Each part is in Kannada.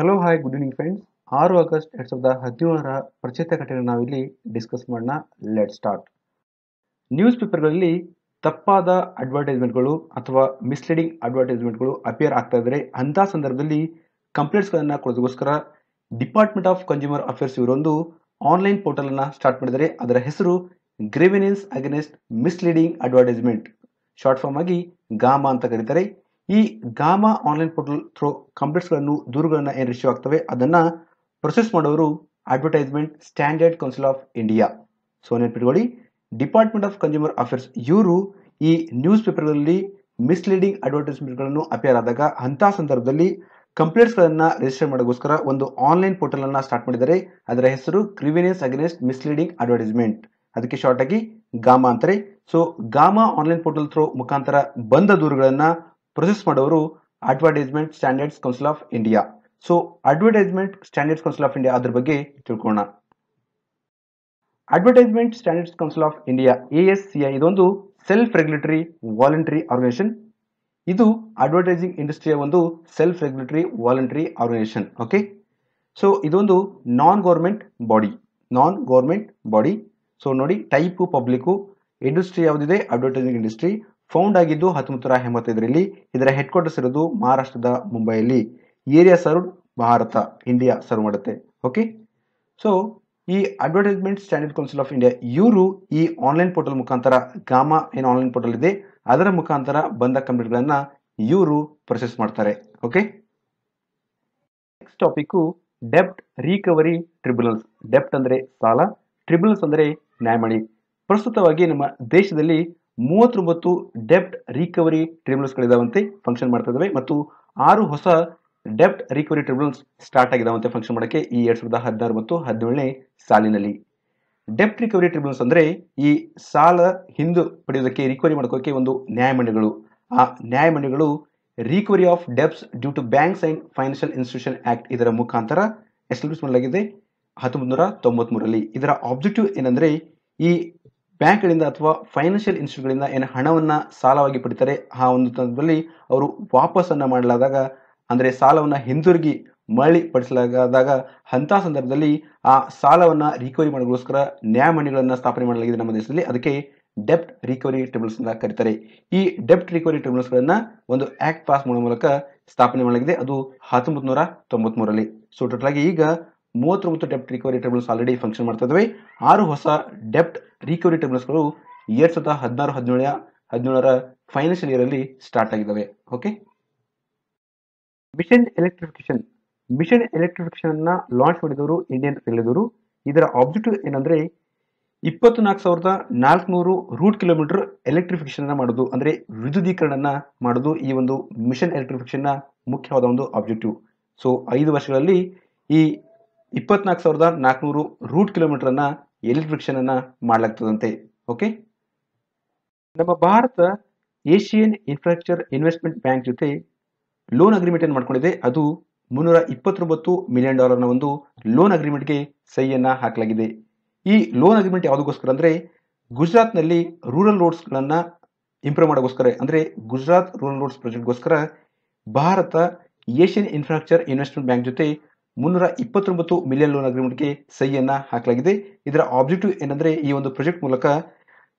Hello hi good evening friends ಆರು ಆಗಸ್ಟ್ ಎರಡ್ ಸಾವಿರದ ಹದಿನೇಳರ ಪ್ರಚೇತ ಘಟನೆ ನಾವಿಲ್ಲಿ ಡಿಸ್ಕಸ್ ಮಾಡೋಣ. ಲೆಟ್ ಸ್ಟಾರ್ಟ್ ನ್ಯೂಸ್ ಪೇಪರ್ಗಳಲ್ಲಿ ತಪ್ಪಾದ ಅಡ್ವರ್ಟೈಸ್ಮೆಂಟ್ಗಳು ಅಥವಾ ಮಿಸ್ಲೀಡಿಂಗ್ ಅಡ್ವರ್ಟೈಸ್ಮೆಂಟ್ಗಳು ಅಪಿಯರ್ ಆಗ್ತಾ ಇದ್ರೆ ಅಂತ ಸಂದರ್ಭದಲ್ಲಿ ಕಂಪ್ಲೇಂಟ್ಸ್ಗಳನ್ನು ಕೊಡೋದಕ್ಕೋಸ್ಕರ ಡಿಪಾರ್ಟ್ಮೆಂಟ್ ಆಫ್ ಕನ್ಸ್ಯೂಮರ್ ಅಫೇರ್ಸ್ ಇವರೊಂದು ಆನ್ಲೈನ್ ಪೋರ್ಟಲ್ ಅನ್ನ ಸ್ಟಾರ್ಟ್ ಮಾಡಿದರೆ ಅದರ ಹೆಸರು grievance against misleading advertisement short form ಆಗಿ ಗಾಮಾ ಅಂತ ಕರೀತಾರೆ. ಈ ಗಾಮಾ ಆನ್ಲೈನ್ ಪೋರ್ಟಲ್ ಥ್ರೂ ಕಂಪ್ಲೇಂಟ್ಸ್ಗಳನ್ನು ದೂರುಗಳನ್ನು ಏನು ರಿಸೀವ್ ಆಗ್ತವೆ, ಅದನ್ನು ಪ್ರೊಸೆಸ್ ಮಾಡೋರು advertisement standard council of India. So ನೆನಪಿಟ್ಕೊಳ್ಳಿ, department of consumer affairs ಇವರು ಈ ನ್ಯೂಸ್ ಪೇಪರ್ಗಳಲ್ಲಿ ಮಿಸ್ಲೀಡಿಂಗ್ ಅಡ್ವರ್ಟೈಸ್ಮೆಂಟ್ಗಳನ್ನು ಅಪಿಯರ್ ಆದಾಗ ಅಂತಹ ಸಂದರ್ಭದಲ್ಲಿ ಕಂಪ್ಲೇಂಟ್ಸ್ಗಳನ್ನು ರಿಜಿಸ್ಟರ್ ಮಾಡೋಕ್ಕೋಸ್ಕರ ಒಂದು ಆನ್ಲೈನ್ ಪೋರ್ಟಲ್ ಅನ್ನ ಸ್ಟಾರ್ಟ್ ಮಾಡಿದ್ದಾರೆ. ಅದರ ಹೆಸರು ಕ್ರಿವಿನೆನ್ಸ್ ಅಗೇನೆಸ್ಟ್ ಮಿಸ್ಲೀಡಿಂಗ್ ಅಡ್ವರ್ಟೈಸ್ಮೆಂಟ್. ಅದಕ್ಕೆ ಶಾರ್ಟ್ ಆಗಿ ಗಾಮಾ ಅಂತಾರೆ. So GAMA online portal through ಮುಖಾಂತರ ಬಂದ ದೂರುಗಳನ್ನ ಪ್ರೊಸೆಸ್ ಮಾಡೋರು advertisement standards council of India so advertisement standards council of India ಅದ್ರ ಬಗ್ಗೆ ತಿಳ್ಕೊಳ್ಳೋಣ advertisement standards council of India A S C I ಇದೊಂದು ಸೆಲ್ಫ್ ರೆಗ್ಯುಲೇಟರಿ ವಾಲಂಟರಿ ಆರ್ಗನೈಸೇಷನ್ ಇದು ಅಡ್ವರ್ಟೈಸಿಂಗ್ ಇಂಡಸ್ಟ್ರಿಯ ಒಂದು self regulatory voluntary organisation okay so ಇದೊಂದು non government body non government body so ನೋಡಿ ಟೈಪು ಪಬ್ಲಿಕ್ಕು ಇಂಡಸ್ಟ್ರಿ ಯಾವುದಿದೆ? ಅಡ್ವರ್ಟೈಸಿಂಗ್ ಇಂಡಸ್ಟ್ರಿ ಫೌಂಡ್ ಆಗಿದ್ದು ಹತ್ತೊಂಬತ್ತು ನೂರ ಎಂಬತ್ತೈದರಲ್ಲಿ ಇದರ ಹೆಡ್ ಕ್ವಾರ್ಟರ್ಸ್ ಇರೋದು ಮಹಾರಾಷ್ಟ್ರದ ಮುಂಬೈಯಲ್ಲಿ. Area serve Bharat India serve ಮಾಡುತ್ತೆ. ಓಕೆ ಸೊ ಈ advertisement standard council of India ಇವರು ಈ ಆನ್ಲೈನ್ ಪೋರ್ಟಲ್ ಮುಖಾಂತರ ಗಾಮಾ ಏನು ಆನ್ಲೈನ್ ಪೋರ್ಟಲ್ ಇದೆ, ಅದರ ಮುಖಾಂತರ ಬಂದ ಕಂಪ್ಲೇಂಟ್ಗಳನ್ನ ಇವರು ಪ್ರೊಸೆಸ್ ಮಾಡ್ತಾರೆ. Okay next topic ಡೆಪ್ಟ್ recovery tribunals ಡೆಪ್ಟ್ ಅಂದ್ರೆ ಸಾಲ ಟ್ರಿಬ್ಯುನಲ್ಸ್ ಅಂದ್ರೆ ನ್ಯಾಯಮಣಿ. ಪ್ರಸ್ತುತವಾಗಿ ನಮ್ಮ ದೇಶದಲ್ಲಿ ಮೂವತ್ತೊಂಬತ್ತು ಡೆಪ್ಟ್ ರಿಕವರಿ ಟ್ರಿಬ್ಯುನಲ್ಸ್ಗಳಿದಾವಂತೆ ಫಂಕ್ಷನ್ ಮಾಡ್ತಾ ಇದಾವೆ ಮತ್ತು ಆರು ಹೊಸ ಡೆಪ್ಟ್ ರಿಕವರಿ ಟ್ರಿಬ್ಯುನಲ್ಸ್ ಸ್ಟಾರ್ಟ್ ಆಗಿದಾವಂತೆ ಫಂಕ್ಷನ್ ಮಾಡೋಕ್ಕೆ ಈ ಎರಡ್ ಸಾವಿರದ ಹದಿನಾರು ಮತ್ತು ಹದಿನೇಳನೇ ಸಾಲಿನಲ್ಲಿ. ಡೆಪ್ಟ್ ರಿಕವರಿ ಟ್ರಿಬ್ಯುನಲ್ಸ್ ಅಂದ್ರೆ ಈ ಸಾಲ ಹಿಂದೆ ಪಡೆಯೋದಕ್ಕೆ ರಿಕವರಿ ಮಾಡ್ಕೋಕೆ ಒಂದು ನ್ಯಾಯಮಂಡಳಿಗಳು ಆ ನ್ಯಾಯಮಂಡಳಿಗಳು recovery of debts due to banks and financial institution act ಇದರ ಮುಖಾಂತರ ಎಸ್ಟಾಬ್ಲಿಷ್ ಮಾಡಲಾಗಿದೆ ಹತ್ತೊಂಬತ್ತು ನೂರ ತೊಂಬತ್ತ್ಮೂರರಲ್ಲಿ ಇದರ ಆಬ್ಜೆಕ್ಟಿವ್ ಏನಂದ್ರೆ ಈ ಬ್ಯಾಂಕ್ಗಳಿಂದ ಅಥವಾ ಫೈನಾನ್ಷಿಯಲ್ ಇನ್ಸ್ಟಿಟ್ಯೂಟ್ಗಳಿಂದ ಏನು ಹಣವನ್ನ ಸಾಲವಾಗಿ ಪಡಿತಾರೆ, ಆ ಒಂದು ಸಂದರ್ಭದಲ್ಲಿ ಅವರು ವಾಪಸ್ಸನ್ನು ಮಾಡಲಾದಾಗ, ಅಂದ್ರೆ ಸಾಲವನ್ನ ಹಿಂದಿರುಗಿ ಮರಳಿ ಪಡಿಸಲಾಗದಾಗ ಅಂತ ಸಂದರ್ಭದಲ್ಲಿ ಆ ಸಾಲವನ್ನ ರಿಕವರಿ ಮಾಡೋಕ್ಕೋಸ್ಕರ ನ್ಯಾಯಮಂಡಿಗಳನ್ನ ಸ್ಥಾಪನೆ ಮಾಡಲಾಗಿದೆ ನಮ್ಮ ದೇಶದಲ್ಲಿ. ಅದಕ್ಕೆ ಡೆಪ್ಟ್ ರಿಕವರಿ ಟ್ರಿಬ್ಯುನಲ್ಸ್ ಅಂತ ಕರೀತಾರೆ. ಈ ಡೆಪ್ಟ್ ರಿಕವರಿ ಟ್ರಿಬ್ಯುನಲ್ಸ್ ಗಳನ್ನ ಒಂದು ಆಕ್ಟ್ ಪಾಸ್ ಮಾಡುವ ಮೂಲಕ ಸ್ಥಾಪನೆ ಮಾಡಲಾಗಿದೆ. ಅದು ಹತ್ತೊಂಬತ್ತು ನೂರ ತೊಂಬತ್ಮೂರಲ್ಲಿ ಸೊ ಟೋಟಲ್ ಆಗಿ ಈಗ ಮೂವತ್ತೊಂಬತ್ತು ಡೆಪ್ಟ್ ರಿಕವರಿ ಟ್ರಿಬ್ಯುನಲ್ಸ್ ಆಲ್ರೆಡಿ ಫಂಕ್ಷನ್ ಮಾಡ್ತಾ ಇದ್ದಾವೆ ಆರು ಹೊಸ ಡೆಪ್ಟ್ ರಿಕವರಿ ಟ್ರಿಬ್ಯುನಲ್ಸ್ಗಳು ಎರಡ್ ಸಾವಿರದ ಹದಿನಾರು, ಹದಿನೇಳ, ಹದಿನೇಳರ ಫೈನಾನ್ಷಿಯಲ್ ಇಯರ್ ಅಲ್ಲಿ ಸ್ಟಾರ್ಟ್ ಆಗಿದ್ದಾವೆ okay mission electrification mission electrification ಅನ್ನ ಲಾಂಚ್ ಮಾಡಿದವರು ಇಂಡಿಯನ್ ರೈಲ್ವೆದವರು ಇದರ ಆಬ್ಜೆಕ್ಟಿವ್ ಏನಂದ್ರೆ ಇಪ್ಪತ್ತು ನಾಲ್ಕು ಸಾವಿರದ ನಾಲ್ಕುನೂರು ರೂಟ್ ಕಿಲೋಮೀಟರ್ ಎಲೆಕ್ಟ್ರಿಫಿಕೇಶನ್ ಅನ್ನ ಮಾಡೋದು. ಅಂದ್ರೆ ವಿದ್ಯುದೀಕರಣ ಮಾಡೋದು ಈ ಒಂದು ಮಿಷನ್ ಎಲೆಕ್ಟ್ರಿಫಿಕೇಶನ್ನ ಮುಖ್ಯವಾದ ಒಂದು ಆಬ್ಜೆಕ್ಟಿವ್ ಸೊ ಐದು ವರ್ಷಗಳಲ್ಲಿ ಈ ಇಪ್ಪತ್ನಾಲ್ಕು ಸಾವಿರದ ನಾಲ್ಕುನೂರು ರೂಟ್ ಕಿಲೋಮೀಟರ್ ಅನ್ನ ಎಲೆಕ್ಟ್ರಿಫಿಕೇಶನ್ ಅನ್ನ ಮಾಡಲಾಗ್ತದಂತೆ, ಓಕೆ? ನಮ್ಮ Bharat Asian infrastructure investment bank ಜೊತೆ ಲೋನ್ ಅಗ್ರಿಮೆಂಟ್ ಅನ್ನು ಮಾಡ್ಕೊಂಡಿದೆ, ಅದು ಮುನ್ನೂರ ಇಪ್ಪತ್ತೊಂಬತ್ತು ಮಿಲಿಯನ್ ಡಾಲರ್ನ ಒಂದು ಲೋನ್ ಅಗ್ರಿಮೆಂಟ್ಗೆ ಸಹಿಯನ್ನ ಹಾಕಲಾಗಿದೆ. ಈ ಲೋನ್ ಅಗ್ರಿಮೆಂಟ್ ಯಾವುದಕ್ಕೋಸ್ಕರ ಅಂದ್ರೆ ಗುಜರಾತ್ನಲ್ಲಿ ರೂರಲ್ ರೋಡ್ಸ್ಗಳನ್ನು ಇಂಪ್ರೂವ್ ಮಾಡೋಕ್ಕೋಸ್ಕರ, ಅಂದ್ರೆ Gujarat rural roads ಪ್ರಾಜೆಕ್ಟ್ಗೋಸ್ಕರ Bharat Asian infrastructure investment bank ಜೊತೆ ಮುನ್ನೂರ ಇಪ್ಪತ್ತೊಂಬತ್ತು ಮಿಲಿಯನ್ ಲೋನ್ ಅಗ್ರಿಮೆಂಟ್ಗೆ ಸಹಿಯನ್ನು ಹಾಕಲಾಗಿದೆ. ಇದರ ಆಬ್ಜೆಕ್ಟಿವ್ ಏನಂದ್ರೆ ಈ ಒಂದು ಪ್ರಾಜೆಕ್ಟ್ ಮೂಲಕ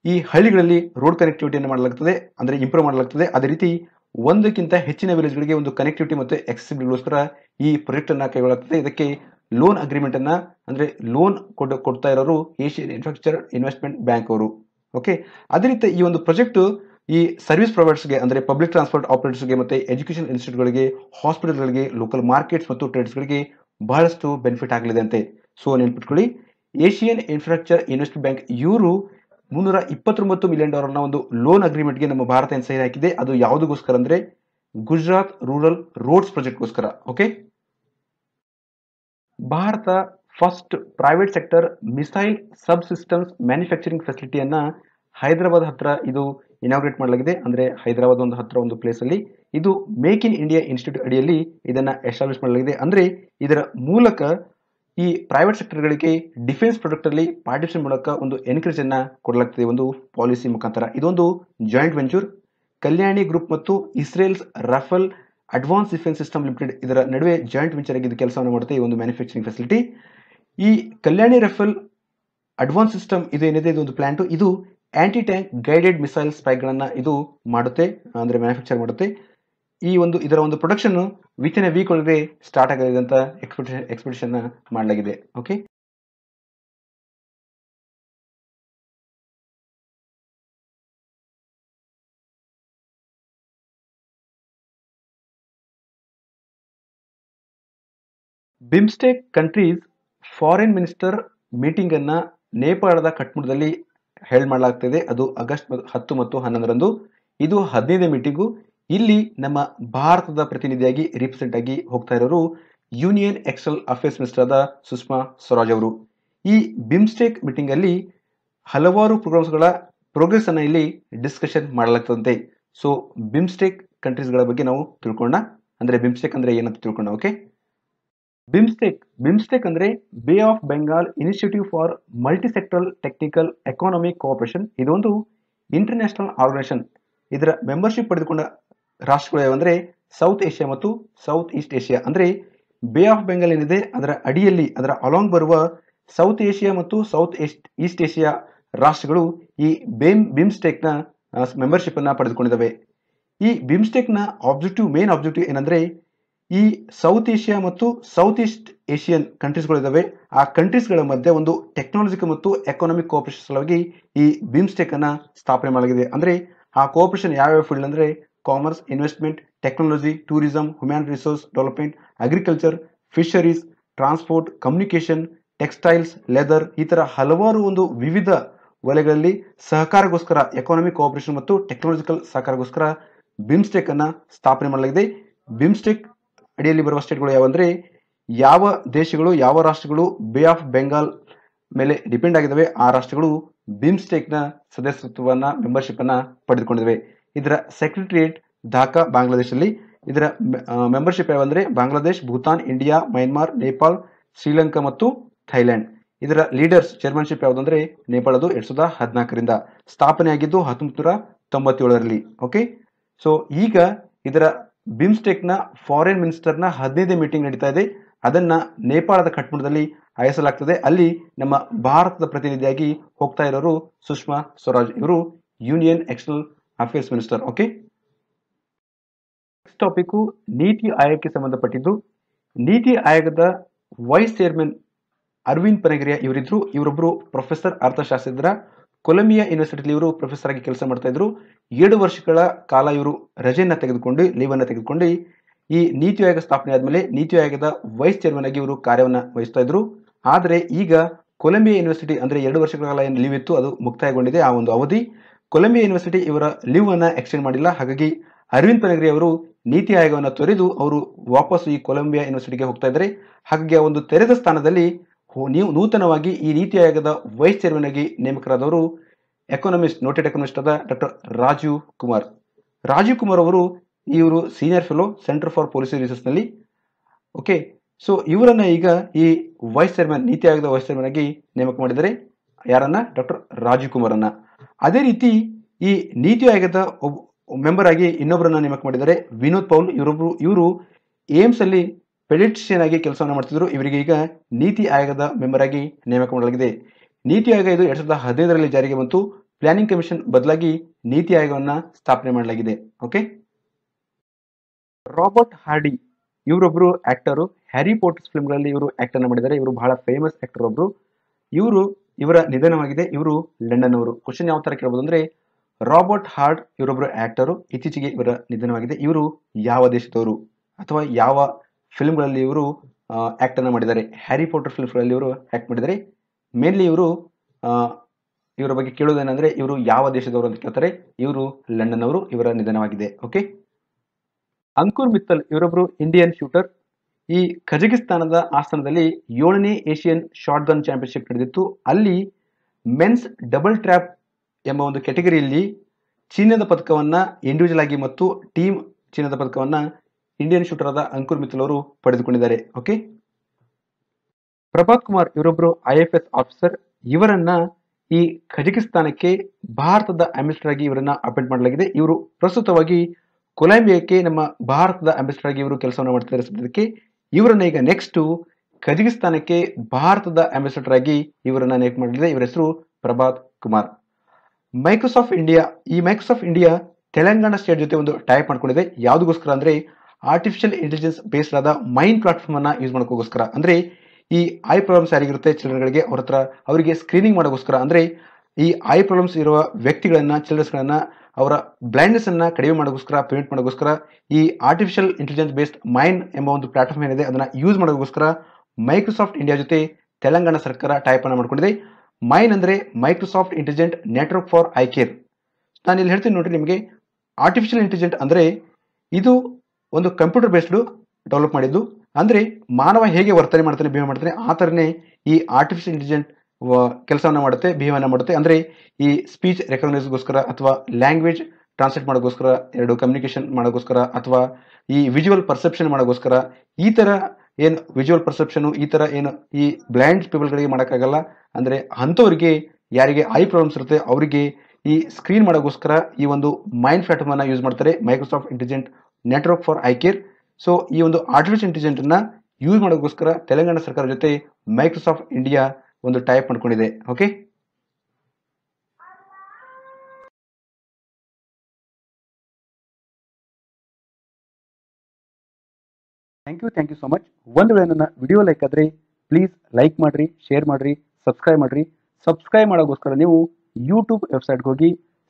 ಈ ಹಳ್ಳಿಗಳಲ್ಲಿ ರೋಡ್ ಕನೆಕ್ಟಿವಿಟಿಯನ್ನು ಮಾಡಲಾಗ್ತದೆ, ಅಂದ್ರೆ ಇಂಪ್ರೂವ್ ಮಾಡಲಾಗ್ತದೆ. ಅದೇ ರೀತಿ ಒಂದಕ್ಕಿಂತ ಹೆಚ್ಚಿನ ವಿಲೇಜ್ಗಳಿಗೆ ಒಂದು ಕನೆಕ್ಟಿವಿಟಿ ಮತ್ತು ಎಕ್ಸೆಸಿಬಿಲಿಟಿಗೋಸ್ಕರ ಈ ಪ್ರಾಜೆಕ್ಟ್ ಅನ್ನ ಕೈಗೊಳ್ಳಲಾಗ್ತದೆ. ಇದಕ್ಕೆ ಲೋನ್ ಅಗ್ರಿಮೆಂಟ್ ಅಂದರೆ ಲೋನ್ ಕೊಡ್, ಕೊಡ್ತಾ ಇರೋರು ಏಷ್ಯನ್ ಇನ್ಫ್ರಾಸ್ಟ್ರಕ್ಚರ್ ಇನ್ವೆಸ್ಟ್ಮೆಂಟ್ ಬ್ಯಾಂಕ್ ಅವರು. ಓಕೆ ಅದೇ ರೀತಿ ಈ ಒಂದು ಪ್ರಾಜೆಕ್ಟ್ ಈ ಸರ್ವಿಸ್ ಪ್ರೊವೈಡರ್ಸ್ಗೆ ಅಂದ್ರೆ ಪಬ್ಲಿಕ್ ಟ್ರಾನ್ಸ್ಪೋರ್ಟ್ ಆಪರೇಟರ್ಸ್ಗೆ ಮತ್ತೆ ಎಜುಕೇಶನ್ ಇನ್ಸ್ಟಿಟ್ಯೂಟ್ಗಳಿಗೆ ಹಾಸ್ಪಿಟಲ್ಗಳಿಗೆ ಲೋಕಲ್ ಮಾರ್ಕೆಟ್ಸ್ ಮತ್ತು ಟ್ರೇಡ್ಸ್ಗಳಿಗೆ ಬಹಳಷ್ಟು ಬೆನಿಫಿಟ್ ಆಗಲಿದೆ ಅಂತೆ. ಸೊ ನೆನ್ಪಿಟ್ಕೊಳ್ಳಿ ಏಷಿಯನ್ ಇನ್ಫ್ರಾಸ್ಟ್ರಕ್ಚರ್ ಇನ್ವೆಸ್ಟ್ ಬ್ಯಾಂಕ್ ಇವರು ಮುನ್ನೂರ ಇಪ್ಪತ್ತೊಂಬತ್ತು ಮಿಲಿಯನ್ ಡಾಲರ್ನ ಒಂದು ಲೋನ್ ಅಗ್ರಿಮೆಂಟ್ಗೆ ನಮ್ಮ ಭಾರತ ಏನು ಸಹಿ ಹಾಕಿದೆ. ಅದು ಯಾವುದಕ್ಕೋಸ್ಕರ ಅಂದ್ರೆ Gujarat rural roads ಪ್ರಾಜೆಕ್ಟ್ಗೋಸ್ಕರ okay Bharat first private sector missile sub systems manufacturing ಫೆಸಿಲಿಟಿಯನ್ನ Hyderabad ಹತ್ರ ಇದು ಇನಾಗ್ರೇಟ್ ಮಾಡಲಾಗಿದೆ. ಅಂದರೆ ಹೈದರಾಬಾದ್ ಒಂದು ಹತ್ರ ಒಂದು ಪ್ಲೇಸಲ್ಲಿ ಇದು ಮೇಕ್ ಇನ್ ಇಂಡಿಯಾ ಇನ್ಸ್ಟಿಟ್ಯೂಟ್ ಅಡಿಯಲ್ಲಿ ಇದನ್ನು ಎಸ್ಟಾಬ್ಲಿಷ್ ಮಾಡಲಾಗಿದೆ. ಅಂದರೆ ಇದರ ಮೂಲಕ ಈ ಪ್ರೈವೇಟ್ ಸೆಕ್ಟರ್ಗಳಿಗೆ ಡಿಫೆನ್ಸ್ ಪ್ರೊಡಕ್ಟ್ ಅಲ್ಲಿ ಪಾರ್ಟಿಸಿಪೇಟ್ ಮೂಲಕ ಒಂದು ಎನ್ಕರೇಜನ್ನು ಕೊಡಲಾಗ್ತದೆ ಒಂದು ಪಾಲಿಸಿ ಮುಖಾಂತರ. ಇದೊಂದು ಜಾಯಿಂಟ್ ವೆಂಚೂರ್ ಕಲ್ಯಾಣಿ ಗ್ರೂಪ್ ಮತ್ತು Israel's Rafael advance defence system limited ಇದರ ನಡುವೆ ಜಾಯಿಂಟ್ ವೆಂಚರ್ ಆಗಿದ್ದು ಕೆಲಸವನ್ನು ಮಾಡುತ್ತೆ. ಈ ಒಂದು ಮ್ಯಾನುಫ್ಯಾಕ್ಚರಿಂಗ್ ಫೆಸಿಲಿಟಿ ಈ ಕಲ್ಯಾಣಿ ರಫಲ್ ಅಡ್ವಾನ್ಸ್ ಸಿಸ್ಟಮ್ ಇದು ಏನಿದೆ? ಇದೊಂದು ಪ್ಲಾಂಟ್ ಇದು ಆಂಟಿ ಟ್ಯಾಂಕ್ ಗೈಡೆಡ್ ಮಿಸೈಲ್ ಸ್ಪೈಕ್ಗಳನ್ನು ಇದು ಮಾಡುತ್ತೆ, ಅಂದರೆ ಮ್ಯಾನುಫ್ಯಾಕ್ಚರ್ ಮಾಡುತ್ತೆ. ಈ ಒಂದು, ಇದರ ಒಂದು production within a week ಒಳಗೆ ಸ್ಟಾರ್ಟ್ ಆಗಲಿದೆ ಅಂತ ಎಕ್ಸ್ಪೆಕ್ಟೇಷನ್ ಎಕ್ಸ್ಪೆಕ್ಟೇಷನ್ ಮಾಡಲಾಗಿದೆ okay BIMSTEC countries foreign minister meeting ಅನ್ನ ನೇಪಾಳದ ಕಟ್ಮುಡದಲ್ಲಿ ಹೇಳಿ ಮಾಡಲಾಗ್ತಿದೆ. ಅದು ಆಗಸ್ಟ್ ಹತ್ತು ಮತ್ತು ಹನ್ನೊಂದರಂದು. ಇದು ಹದಿನೈದನೇ ಮೀಟಿಂಗು. ಇಲ್ಲಿ ನಮ್ಮ ಭಾರತದ ಪ್ರತಿನಿಧಿಯಾಗಿ ರಿಪ್ರೆಸೆಂಟ್ ಆಗಿ ಹೋಗ್ತಾ ಇರೋರು ಯೂನಿಯನ್ ಎಕ್ಸ್ಟರ್ನಲ್ ಅಫೇರ್ಸ್ ಮಿನಿಸ್ಟರ್ ಆದ ಸುಷ್ಮಾ ಸ್ವರಾಜ್ ಅವರು. ಈ ಬಿಮ್ಸ್ಟೇಕ್ ಮೀಟಿಂಗ್ ಅಲ್ಲಿ ಹಲವಾರು ಪ್ರೋಗ್ರಾಮ್ಸ್ಗಳ ಪ್ರೋಗ್ರೆಸ್ ಅನ್ನ ಇಲ್ಲಿ ಡಿಸ್ಕಷನ್ ಮಾಡಲಾಗ್ತದಂತೆ. ಸೊ ಬಿಮ್ಸ್ಟೆಕ್ ಕಂಟ್ರೀಸ್ಗಳ ಬಗ್ಗೆ ನಾವು ತಿಳ್ಕೊಂಡ. ಅಂದ್ರೆ ಬಿಮ್ಸ್ಟೇಕ್ ಅಂದ್ರೆ ಏನಂತ ತಿಳ್ಕೊಂಡ ಓಕೆ ಬಿಮ್ಸ್ಟೆಕ್ ಬಿಮ್ಸ್ಟೆಕ್ ಅಂದ್ರೆ bay of Bengal initiative for multi sectoral technical economic cooperation. ಇದೊಂದು ಇಂಟರ್ನ್ಯಾಷನಲ್ ಆರ್ಗನೈಸೇಷನ್. ಇದರ ಮೆಂಬರ್ಶಿಪ್ ಪಡೆದುಕೊಂಡ ರಾಷ್ಟ್ರಗಳು ಯಾವಂದ್ರೆ ಸೌತ್ ಏಷ್ಯಾ ಮತ್ತು ಸೌತ್ ಈಸ್ಟ್ ಏಷ್ಯಾ. ಅಂದ್ರೆ ಬೇ ಆಫ್ ಬೆಂಗಾಲ್ ಏನಿದೆ, ಅದರ ಅಡಿಯಲ್ಲಿ, ಅದರ ಅಲಾಂಗ್ ಬರುವ ಸೌತ್ ಏಷ್ಯಾ ಮತ್ತು ಸೌತ್ ಈಸ್ಟ್ ಈಸ್ಟ್ ಏಷ್ಯಾ ರಾಷ್ಟ್ರಗಳು ಈ ಬೇಮ್ ಬಿಮ್ಸ್ಟೆಕ್ನ ಮೆಂಬರ್ಶಿಪ್ ಅನ್ನ ಪಡೆದುಕೊಂಡಿದ್ದಾವೆ. ಈ ಬಿಮ್ಸ್ಟೆಕ್ನ ಆಬ್ಜೆಕ್ಟಿವ್ ಮೇನ್ ಆಬ್ಜೆಕ್ಟಿವ್ ಏನಂದ್ರೆ ಈ ಸೌತ್ ಏಷ್ಯಾ ಮತ್ತು ಸೌತ್ ಈಸ್ಟ್ ಏಷಿಯನ್ ಕಂಟ್ರೀಸ್ಗಳಿದ್ದಾವೆ ಆ ಕಂಟ್ರೀಸ್ಗಳ ಮಧ್ಯೆ ಒಂದು ಟೆಕ್ನಾಲಜಿಕಲ್ ಮತ್ತು ಎಕನಾಮಿಕ್ ಕೋಆಪರೇಷನ್ ಸಲುವಾಗಿ ಈ ಬಿಮ್ಸ್ಟೆಕ್ ಅನ್ನ ಸ್ಥಾಪನೆ ಮಾಡಲಾಗಿದೆ. ಅಂದ್ರೆ ಆ ಕೋಆಪರೇಷನ್ ಯಾವ್ಯಾವ ಫೀಲ್ಡ್ ಅಂದ್ರೆ commerce investment technology tourism human resource development agriculture fisheries transport communication textiles leather ಈ ತರ ಹಲವಾರು ಒಂದು ವಿವಿಧ ವಲಯಗಳಲ್ಲಿ ಸಹಕಾರಗೋಸ್ಕರ ಎಕಾನಮಿಕ್ ಕೋಆಪರೇಷನ್ ಮತ್ತು ಟೆಕ್ನಾಲಜಿಕಲ್ ಸಹಕಾರಗೋಸ್ಕರ ಬಿಮ್ಸ್ಟೆಕ್ ಅನ್ನ ಸ್ಥಾಪನೆ ಮಾಡಲಾಗಿದೆ. ಬಿಮ್ಸ್ಟೆಕ್ ಅಡಿಯಲ್ಲಿ ಬರುವ ಸ್ಟೇಟ್ಗಳು ಯಾವಂದ್ರೆ, ಯಾವ ದೇಶಗಳು, ಯಾವ ರಾಷ್ಟ್ರಗಳು ಬೇ ಆಫ್ ಬೆಂಗಾಲ್ ಮೇಲೆ ಡಿಪೆಂಡ್ ಆಗಿದ್ದಾವೆ, ಆ ರಾಷ್ಟ್ರಗಳು ಬಿಮ್ಸ್ಟೇಕ್ನ ಸದಸ್ಯತ್ವವನ್ನ ಮೆಂಬರ್ಶಿಪ್ ಅನ್ನ ಪಡೆದುಕೊಂಡಿವೆ ಇದರ ಸೆಕ್ರೆಟರಿಯೇಟ್ ಢಾಕಾ ಬಾಂಗ್ಲಾದೇಶಲ್ಲಿ ಇದರ ಮೆಂಬರ್ಶಿಪ್ ಯಾವಂದ್ರೆ ಬಾಂಗ್ಲಾದೇಶ್ ಭೂತಾನ್ ಇಂಡಿಯಾ ಮ್ಯಾನ್ಮಾರ್ ನೇಪಾಳ್ ಶ್ರೀಲಂಕಾ ಮತ್ತು ಥೈಲ್ಯಾಂಡ್ ಇದರ ಲೀಡರ್ಸ್ ಚೇರ್ಮನ್ಶಿಪ್ ಯಾವುದಂದ್ರೆ, ನೇಪಾಳದು ಎರಡ್ ಸಾವಿರದ ಹದಿನಾಲ್ಕರಿಂದ. ಸ್ಥಾಪನೆ ಆಗಿದ್ದು ಹತ್ತೊಂಬತ್ತು ನೂರ ತೊಂಬತ್ತೇಳರಲ್ಲಿ. ಓಕೆ ಸೊ ಈಗ ಇದರ ಬಿಮ್ಸ್ಟೆಕ್ನ ಫಾರಿನ್ ಮಿನಿಸ್ಟರ್ನ ನ ಹದಿನೈದೇ ಮೀಟಿಂಗ್ ನಡೀತಾ ಇದೆ. ಅದನ್ನ ನೇಪಾಳದ ಕಟ್ಮುಡದಲ್ಲಿ ಆಯಿಸಲಾಗ್ತದೆ ಅಲ್ಲಿ ನಮ್ಮ ಭಾರತದ ಪ್ರತಿನಿಧಿಯಾಗಿ ಹೋಗ್ತಾ ಇರೋರು ಸುಷ್ಮಾ ಸ್ವರಾಜ್ ಇವರು, union external affairs minister. Okay? Next topic NITI ಆಯೋಗಕ್ಕೆ ಸಂಬಂಧಪಟ್ಟಿದ್ದು, ನೀತಿ ಆಯೋಗದ ವೈಸ್ ಚೇರ್ಮನ್ ಅರವಿಂದ್ ಪನಗಿರಿಯ ಇವರಿದ್ರು. ಇವರೊಬ್ಬರು ಪ್ರೊಫೆಸರ್ ಅರ್ಥಶಾಸ್ತ್ರಜ್ಞರ. ಕೊಲಂಬಿಯಾ ಯೂನಿವರ್ಸಿಟಿಲಿ ಇವರು ಪ್ರೊಫೆಸರ್ ಆಗಿ ಕೆಲಸ ಮಾಡ್ತಾ ಇದ್ರು. ಏಳು ವರ್ಷಗಳ ಕಾಲ ಇವರು ರಜೆಯನ್ನು ತೆಗೆದುಕೊಂಡು ಲೀವ್ ಅನ್ನ ತೆಗೆದುಕೊಂಡು ಈ ನೀತಿ ಆಯೋಗ ಸ್ಥಾಪನೆ ಆದಮೇಲೆ ನೀತಿ ಆಯೋಗದ ವೈಸ್ ಚೇರ್ಮನ್ ಆಗಿ ಇವರು ಕಾರ್ಯವನ್ನು ವಹಿಸ್ತಾ ಇದ್ರು. ಆದರೆ ಈಗ ಕೊಲಂಬಿಯಾ ಯೂನಿವರ್ಸಿಟಿ ಅಂದ್ರೆ ಎರಡು ವರ್ಷಗಳ ಕಾಲ ಏನು ಲೀವ್ ಇತ್ತು, ಅದು ಮುಕ್ತಾಯಗೊಂಡಿದೆ, ಆ ಒಂದು ಅವಧಿ. ಕೊಲಂಬಿಯಾ ಯೂನಿವರ್ಸಿಟಿ ಇವರ ಲೀವ್ ಅನ್ನ ಎಕ್ಸ್ಟೆಂಡ್ ಮಾಡಿಲ್ಲ. ಹಾಗಾಗಿ ಅರವಿಂದ್ ಪನಗರಿ ಅವರು ನೀತಿ ಆಯೋಗವನ್ನು ತೊರೆದು ಅವರು ವಾಪಸ್ ಈ ಕೊಲಂಬಿಯಾ ಯೂನಿವರ್ಸಿಟಿಗೆ ಹೋಗ್ತಾ ಇದ್ದಾರೆ. ಹಾಗಾಗಿ ಆ ಒಂದು ತೆರೆದ ಸ್ಥಾನದಲ್ಲಿ ನೀವು ನೂತನವಾಗಿ ಈ ನೀತಿ ಆಯೋಗದ ವೈಸ್ ಚೇರ್ಮನ್ ನೇಮಕರಾದವರು ಎಕನಾಮಿಸ್ಟ್, ನೋಟೆಡ್ ಎಕನಾಮಿಸ್ಟ್ ಆದ ಡಾಕ್ಟರ್ ರಾಜೀವ್ ಕುಮಾರ್. ರಾಜೀವ್ ಕುಮಾರ್ ಅವರು ಇವರು senior fellow, centre for policy ರಿಸರ್ಚ್ನಲ್ಲಿ okay, so ಇವರನ್ನ ಈಗ ಈ ವೈಸ್ ಚೇರ್ಮನ್ ನೀತಿ ಆಯೋಗದ ವೈಸ್ ಚೇರ್ಮನ್ ಆಗಿ ನೇಮಕ ಮಾಡಿದ್ದಾರೆ ಯಾರನ್ನ? ಡಾಕ್ಟರ್ ರಾಜೀವ್ ಕುಮಾರ್ ಅನ್ನ ಅದೇ ರೀತಿ ಈ ನೀತಿ ಆಯೋಗದ ಮೆಂಬರ್ ಆಗಿ ಇನ್ನೊಬ್ಬರನ್ನ ನೇಮಕ ಮಾಡಿದ್ದಾರೆ ವಿನೋದ್ ಪೌಲ್, ಇವರೊಬ್ರು, ಇವರು ಏಮ್ಸ್ ಅಲ್ಲಿ ಪೆಡಿಟ್ರಿಷಿಯನ್ ಆಗಿ ಕೆಲಸವನ್ನು ಮಾಡ್ತಿದ್ರು. ಇವರಿಗೆ ಈಗ ನೀತಿ ಆಯೋಗದ ಮೆಂಬರ್ ಆಗಿ ನೇಮಕ ಮಾಡಲಾಗಿದೆ. ನೀತಿ ಆಯೋಗ ಇದು ಎರಡ್ ಸಾವಿರದ ಹದಿನೈದರಲ್ಲಿ ಜಾರಿಗೆ ಬಂತು. ಪ್ಲಾನಿಂಗ್ ಕಮಿಷನ್ ಬದಲಾಗಿ ನೀತಿ ಆಯೋಗವನ್ನ ಸ್ಥಾಪನೆ ಮಾಡಲಾಗಿದೆ. ಓಕೆ? ರಾಬರ್ಟ್ ಹಾರ್ಡಿ ಇವರೊಬ್ರು ಆಕ್ಟರು ಹ್ಯಾರಿ ಪೋಟರ್ಸ್ ಫಿಲ್ಮ್ಗಳಲ್ಲಿ ಇವರು ಆಕ್ಟರ್ನ ಮಾಡಿದ್ದಾರೆ. ಇವರು ಬಹಳ ಫೇಮಸ್ ಆಕ್ಟರ್ ಒಬ್ರು. ಇವರು ಇವರ ನಿಧನವಾಗಿದೆ. ಇವರು ಲಂಡನ್ ಅವರು ಕ್ವಶನ್ ಯಾವ ತರ ಕೇಳಬಹುದು ಅಂದ್ರೆ, ರಾಬರ್ಟ್ ಹಾರ್ಡ್ ಇವರೊಬ್ರು ಆಕ್ಟರು ಇತ್ತೀಚೆಗೆ ಇವರ ನಿಧನವಾಗಿದೆ. ಇವರು ಯಾವ ದೇಶದವರು? ಅಥವಾ ಯಾವ ಫಿಲ್ಮ್ಗಳಲ್ಲಿ ಇವರು ಆಕ್ಟ್ ಅನ್ನ ಮಾಡಿದ್ದಾರೆ. ಹ್ಯಾರಿ ಪೋಟರ್ ಫಿಲ್ಮ್ಗಳಲ್ಲಿ ಇವರು ಆ್ಯಕ್ಟ್ ಮಾಡಿದ್ದಾರೆ. ಮೇನ್ಲಿ ಇವರು ಇವರ ಬಗ್ಗೆ ಕೇಳೋದೇನೆಂದರೆ ಇವರು ಯಾವ ದೇಶದವರು ಅಂತ ಕೇಳ್ತಾರೆ. ಇವರು ಲಂಡನ್ ಅವರು ಇವರ ನಿಧನವಾಗಿದೆ. ಓಕೆ ಅಂಕುರ್ ಮಿತ್ತಲ್ ಇವರೊಬ್ಬರು ಇಂಡಿಯನ್ ಶೂಟರ್ ಈ ಕಜಕಿಸ್ತಾನದ ಆಸ್ಥಾನದಲ್ಲಿ ಏಳನೇ ಏಷಿಯನ್ ಶಾರ್ಟ್ ಗನ್ ಚಾಂಪಿಯನ್ಶಿಪ್ ನಡೆದಿತ್ತು. ಅಲ್ಲಿ ಮೆನ್ಸ್ ಡಬಲ್ ಟ್ರ್ಯಾಪ್ ಎಂಬ ಒಂದು ಕೆಟಗರಿಯಲ್ಲಿ ಚಿನ್ನದ ಪದಕವನ್ನು ಇಂಡಿವಿಜುವಲ್ ಆಗಿ ಮತ್ತು ಟೀಮ್ ಚಿನ್ನದ ಪದಕವನ್ನ ಇಂಡಿಯನ್ ಶೂಟರ್ ಆದ ಅಂಕುರ್ ಮಿತ್ತಲ್ ಅವರು ಪಡೆದುಕೊಂಡಿದ್ದಾರೆ. ಓಕೆ ಪ್ರಭಾತ್ ಕುಮಾರ್ ಇವರೊಬ್ರು ಐ ಎಫ್ ಎಸ್ ಆಫೀಸರ್ ಇವರನ್ನ ಈ ಖಜಕಿಸ್ತಾನಕ್ಕೆ ಭಾರತದ ಅಂಬಾಸಿಡರ್ ಆಗಿ ಇವರನ್ನ ಅಪಾಯಿಂಟ್ ಮಾಡಲಾಗಿದೆ. ಇವರು ಪ್ರಸ್ತುತವಾಗಿ ಕೊಲಂಬಿಯಾಕ್ಕೆ ನಮ್ಮ ಭಾರತದ ಅಂಬಾಸಿಡರ್ ಆಗಿ ಇವರು ಕೆಲಸವನ್ನು ಮಾಡ್ತಿದ್ದಾರೆ ಸದ್ಯಕ್ಕೆ. ಇವರನ್ನ ಈಗ ನೆಕ್ಸ್ಟ್ ಕಜಕಿಸ್ತಾನಕ್ಕೆ ಭಾರತದ ಅಂಬಾಸಿಡರ್ ಆಗಿ ಇವರನ್ನ ನೇಮಕ ಮಾಡಲಿದೆ. ಇವರ ಹೆಸರು ಪ್ರಭಾತ್ ಕುಮಾರ್. ಮೈಕ್ರೋಸಾಫ್ಟ್ ಇಂಡಿಯಾ ಈ ಮೈಕ್ರೋಸಾಫ್ಟ್ ಇಂಡಿಯಾ ತೆಲಂಗಾಣ ಸ್ಟೇಟ್ ಜೊತೆ ಒಂದು ಟೈಪ್ ಮಾಡ್ಕೊಂಡಿದೆ. ಯಾವುದಕ್ಕೋಸ್ಕರ ಅಂದ್ರೆ ಆರ್ಟಿಫಿಷಿಯಲ್ ಇಂಟೆಲಿಜೆನ್ಸ್ ಬೇಸ್ಡ್ ಆದ ಮೈನ್ ಪ್ಲಾಟ್ಫಾರ್ಮ್ ಅನ್ನ ಯೂಸ್ ಮಾಡೋಕ್ಕೋಸ್ಕರ, ಅಂದ್ರೆ ಈ ಐ ಪ್ರಾಬ್ಲಮ್ಸ್ ಯಾರಿಗಿರುತ್ತೆ ಚಿಲ್ಡ್ರನ್ಗಳಿಗೆ ಅವ್ರ ಹತ್ರ ಅವರಿಗೆ ಸ್ಕ್ರೀನಿಂಗ್ ಮಾಡೋಕ್ಕೋಸ್ಕರ, ಅಂದ್ರೆ ಈ ಐ ಪ್ರಾಬ್ಲಮ್ಸ್ ಇರುವ ವ್ಯಕ್ತಿಗಳನ್ನ ಚಿಲ್ಡ್ರನ್ಸ್ಗಳನ್ನ ಅವರ ಬ್ಲೈಂಡ್ನೆಸ್ ಅನ್ನ ಕಡಿಮೆ ಮಾಡೋಕ್ಕೋಸ್ಕರ ಪ್ರಿವೆಂಟ್ ಮಾಡೋಕ್ಕೋಸ್ಕರ ಈ ಆರ್ಟಿಫಿಷಿಯಲ್ ಇಂಟೆಲಿಜೆನ್ಸ್ ಬೇಸ್ಡ್ ಮೈನ್ ಎಂಬ ಒಂದು ಪ್ಲಾಟ್ಫಾರ್ಮ್ ಏನಿದೆ ಅದನ್ನ ಯೂಸ್ ಮಾಡೋಕ್ಕೋಸ್ಕರ ಮೈಕ್ರೋಸಾಫ್ಟ್ ಇಂಡಿಯಾ ಜೊತೆ ತೆಲಂಗಾಣ ಸರ್ಕಾರ ಟೈಪ್ ಅನ್ನ ಮಾಡ್ಕೊಂಡಿದೆ. ಮೈನ್ ಅಂದ್ರೆ Microsoft intelligent network for eye care ನಾನು ಇಲ್ಲಿ ಹೇಳ್ತೀನಿ ನೋಡ್ರಿ ನಿಮಗೆ ಆರ್ಟಿಫಿಷಿಯಲ್ ಇಂಟೆಲಿಜೆಂಟ್ ಅಂದ್ರೆ ಇದು ಒಂದು ಕಂಪ್ಯೂಟರ್ ಬೇಸ್ಡ್ ಡೆವಲಪ್ ಮಾಡಿದ್ದು. ಅಂದರೆ ಮಾನವ ಹೇಗೆ ವರ್ತನೆ ಮಾಡ್ತಾನೆ ಬಿಹೇವ್ ಮಾಡ್ತಾನೆ, ಆ ಥರನೇ ಈ ಆರ್ಟಿಫಿಷಿಯಲ್ ಇಂಟೆಲಿಜೆಂಟ್ ಕೆಲಸವನ್ನು ಮಾಡುತ್ತೆ ಬಿಹೇವನ್ನ ಮಾಡುತ್ತೆ. ಅಂದರೆ ಈ ಸ್ಪೀಚ್ ರೆಕಗ್ನೈಸ್ಗೋಸ್ಕರ ಅಥವಾ ಲ್ಯಾಂಗ್ವೇಜ್ ಟ್ರಾನ್ಸ್ಲೇಟ್ ಮಾಡೋಕ್ಕೋಸ್ಕರ, ಎರಡು ಕಮ್ಯುನಿಕೇಷನ್ ಮಾಡೋಕ್ಕೋಸ್ಕರ ಅಥವಾ ಈ ವಿಜುವಲ್ ಪರ್ಸೆಪ್ಷನ್ ಮಾಡೋಕ್ಕೋಸ್ಕರ, ಈ ಥರ ಏನು ವಿಜುವಲ್ ಪರ್ಸೆಪ್ಷನು ಈ ಥರ ಏನು ಈ ಬ್ಲೈಂಡ್ ಪೀಪಲ್ಗಳಿಗೆ ಮಾಡೋಕ್ಕಾಗಲ್ಲ. ಅಂದರೆ ಅಂಥವ್ರಿಗೆ ಯಾರಿಗೆ ಐ ಪ್ರಾಬ್ಲಮ್ಸ್ ಇರುತ್ತೆ, ಅವರಿಗೆ ಈ ಸ್ಕ್ರೀನ್ ಮಾಡೋಕ್ಕೋಸ್ಕರ ಈ ಒಂದು ಮೈಂಡ್ ಪ್ಲಾಟ್ಫಾರ್ಮ್ ಅನ್ನ ಯೂಸ್ ಮಾಡ್ತಾರೆ. Microsoft intelligent network for eye care so ಈ ಒಂದು ಆರ್ಟಿಫಿಷಿಯಲ್ ಇಂಟೆಲಿಜೆಂಟ್ ಅನ್ನ ಯೂಸ್ ಮಾಡೋಕ್ಕೋಸ್ಕರ ತೆಲಂಗಾಣ ಸರ್ಕಾರ ಜೊತೆ ಮೈಕ್ರೋಸಾಫ್ಟ್ ಇಂಡಿಯಾ ಒಂದು ಟೈಪ್ ಮಾಡ್ಕೊಂಡಿದೆ. Okay thank you thank you so much ಒಂದು ವೇಳೆ ನನ್ನ ವಿಡಿಯೋ ಲೈಕ್ ಆದರೆ ಪ್ಲೀಸ್ ಲೈಕ್ ಮಾಡಿರಿ ಶೇರ್ ಮಾಡಿರಿ ಸಬ್ಸ್ಕ್ರೈಬ್ ಮಾಡಿರಿ. ಸಬ್ಸ್ಕ್ರೈಬ್ ಮಾಡೋಕ್ಕೋಸ್ಕರ ನೀವು ಯೂಟ್ಯೂಬ್ ವೆಬ್ಸೈಟ್ಗೆ ಹೋಗಿ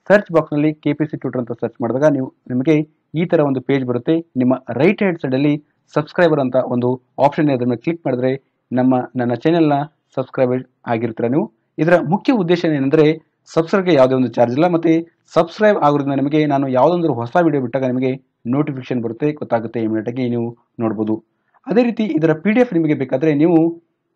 ಸರ್ಚ್ ಬಾಕ್ಸ್ನಲ್ಲಿ ಕೆ ಪಿ ಸಿ ಟ್ಯೂಟರ್ ಅಂತ ಸರ್ಚ್ ಮಾಡಿದಾಗ ನೀವು ನಿಮಗೆ ಈ ಥರ ಒಂದು ಪೇಜ್ ಬರುತ್ತೆ. ನಿಮ್ಮ ರೈಟ್ ಹ್ಯಾಂಡ್ ಸೈಡಲ್ಲಿ ಸಬ್ಸ್ಕ್ರೈಬರ್ ಅಂತ ಒಂದು ಆಪ್ಷನ್ ಇದೆ. ಅದನ್ನು ಕ್ಲಿಕ್ ಮಾಡಿದ್ರೆ ನಮ್ಮ, ನನ್ನ ಚಾನೆಲ್ನ ಸಬ್ಸ್ಕ್ರೈಬರ್ ಆಗಿರ್ತೀರ ನೀವು. ಇದರ ಮುಖ್ಯ ಉದ್ದೇಶ ಏನೆಂದರೆ ಸಬ್ಸ್ಕ್ರೈಬ್ಗೆ ಯಾವುದೇ ಒಂದು ಚಾರ್ಜ್ ಇಲ್ಲ. ಮತ್ತು ಸಬ್ಸ್ಕ್ರೈಬ್ ಆಗೋದ್ರಿಂದ ನಿಮಗೆ ನಾನು ಯಾವುದೊಂದು ಹೊಸ ವಿಡಿಯೋ ಬಿಟ್ಟಾಗ ನಿಮಗೆ ನೋಟಿಫಿಕೇಶನ್ ಬರುತ್ತೆ, ಗೊತ್ತಾಗುತ್ತೆ ಇಮಿಡಿಯೇಟಾಗಿ ನೀವು ನೋಡ್ಬೋದು. ಅದೇ ರೀತಿ ಇದರ ಪಿ ಡಿ ಎಫ್ ನಿಮಗೆ ಬೇಕಾದರೆ ನೀವು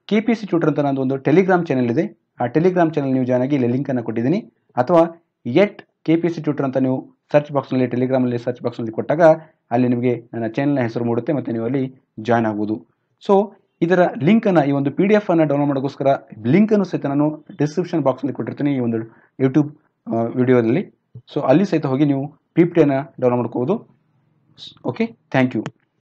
ಕೆ ಪಿ ಸಿ ಟ್ಯೂಟರ್ ಅಂತ ನಂದು ಒಂದು ಟೆಲಿಗ್ರಾಮ್ ಚಾನಲ್ ಇದೆ. ಆ ಟೆಲಿಗ್ರಾಮ್ ಚಾನಲ್ ನೀವು ಜಾಯ್ನ್ ಆಗಿ ಇಲ್ಲಿ ಲಿಂಕನ್ನು ಕೊಟ್ಟಿದ್ದೀನಿ. ಅಥವಾ at K P C tutor ಅಂತ ನೀವು ಸರ್ಚ್ ಬಾಕ್ಸ್ನಲ್ಲಿ ಟೆಲಿಗ್ರಾಮಲ್ಲಿ ಸರ್ಚ್ ಬಾಕ್ಸ್ನಲ್ಲಿ ಕೊಟ್ಟಾಗ ಅಲ್ಲಿ ನಿಮಗೆ ನನ್ನ ಚಾನೆಲ್ನ ಹೆಸರು ಮೂಡುತ್ತೆ ಮತ್ತು ನೀವು ಅಲ್ಲಿ ಜಾಯ್ನ್ ಆಗ್ಬೋದು. ಸೊ ಇದರ ಲಿಂಕನ್ನು ಈ ಒಂದು ಪಿ ಡಿ ಎಫ್ ಅನ್ನು ಡೌನ್ಲೋಡ್ ಮಾಡೋಕ್ಕೋಸ್ಕರ ಲಿಂಕನ್ನು ಸಹಿತ ನಾನು ಡಿಸ್ಕ್ರಿಪ್ಷನ್ ಬಾಕ್ಸ್ನಲ್ಲಿ ಕೊಟ್ಟಿರ್ತೀನಿ ಈ ಒಂದು ಯೂಟ್ಯೂಬ್ ವಿಡಿಯೋದಲ್ಲಿ ಸೊ ಅಲ್ಲಿ ಸಹಿತ ಹೋಗಿ ನೀವು ಪಿ ಪಿ ಟಿಯನ್ನು ಡೌನ್ಲೋಡ್ ಮಾಡ್ಕೋಬೋದು. Okay thank you